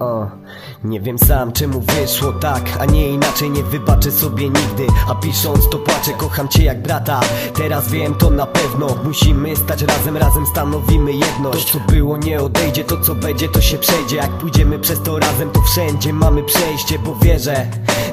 O, nie wiem sam czemu wyszło tak, a nie inaczej nie wybaczę sobie nigdy. A pisząc to płaczę, kocham cię jak brata. Teraz wiem to na pewno, musimy stać razem, razem stanowimy jedność. To co było nie odejdzie, to co będzie to się przejdzie. Jak pójdziemy przez to razem to wszędzie mamy przejście Bo wierzę,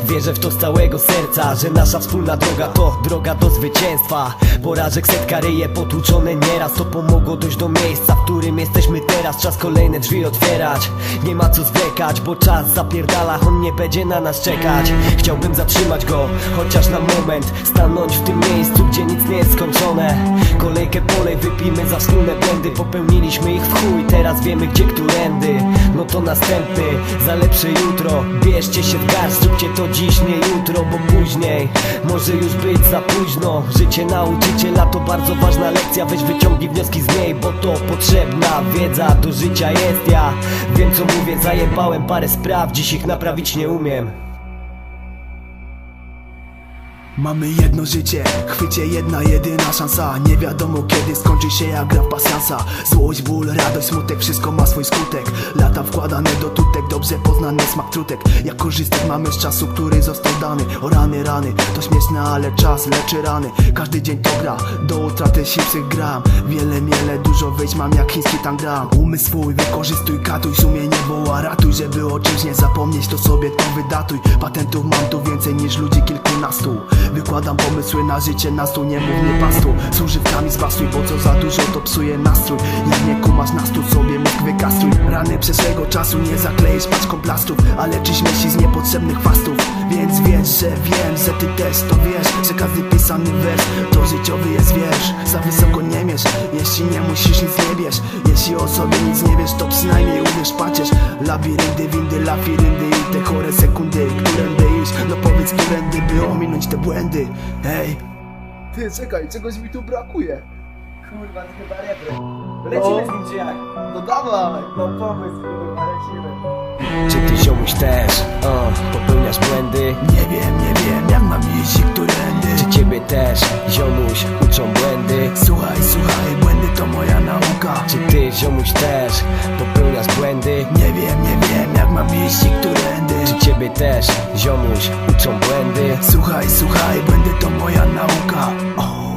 wierzę w to z całego serca Że nasza wspólna droga to droga do zwycięstwa Porażek setka ryje potłuczone nieraz. To pomogło dojść do miejsca, w którym jesteśmy teraz. Czas kolejne drzwi otwierać. Nie ma co zwlekać, bo czas zapierdala. On nie będzie na nas czekać. Chciałbym zatrzymać go, chociaż na moment. Stanąć w tym miejscu, gdzie nic nie jest skończone. Kolejkę polej wypijmy za wspólne błędy. Popełniliśmy ich w chuj, teraz wiemy gdzie którędy. No to następny, za lepsze jutro. Bierzcie się w garść, zróbcie to dziś, nie jutro Bo później. Może już być za późno. Życie nauczyciela to bardzo ważna lekcja. Weź wyciągnij wnioski z niej, bo to potrzebna wiedza. Do życia jest ja Wiem co mówię, zajebałem parę spraw Dziś ich naprawić nie umiem Mamy jedno życie, chwycie jedna jedyna szansa. Nie wiadomo kiedy skończy się jak gra w pasjansa. Złość, ból, radość, smutek, wszystko ma swój skutek. Lata wkładane do tutek, dobrze poznany smak trutek. Jak korzystać mamy z czasu, który został dany. O rany, rany, to śmieszne, ale czas leczy rany. Każdy dzień to gra, do utraty sił psych gram. Wiele, miele, dużo wyjść mam jak chiński tangram Umysł swój wykorzystuj, katuj, sumienie woła Ratuj, żeby o czymś nie zapomnieć, to sobie to wydatuj. Patentów mam tu więcej niż ludzi kilkunastu Wykładam pomysły na życie na stół, nie mów nie pastu Z używkami bo co za dużo to psuje nastrój. Jak nie kumasz na stół sobie mózg wykastruj Rany przeszłego czasu nie zakleisz paczką plastów Ale czyś myśli z niepotrzebnych fastów Więc wiesz, że wiem, że ty też to wiesz Że każdy pisany wers to życiowy jest wiersz. Za wysoko nie mierz, jeśli nie musisz nic nie bierz. Jeśli o sobie nic nie wiesz, to przynajmniej uwierz pacierz Labirynty, windy, lafiryndy i te chore sekundy błędy Hej Ty, czekaj, czegoś mi tu brakuje. Kurwa, to chyba refren Lecimy z nim czy jak? No dawaj! No pomysł, kurwa, lecimy Czy ty ziomuś też, o, popełniasz błędy? Nie wiem, nie wiem, jak mam iść Czy ty, ziomuś też popełniasz błędy? Nie wiem, nie wiem, jak mam iść i którędy Czy ciebie też, ziomuś, uczą błędy? Słuchaj, słuchaj, błędy to moja nauka oh.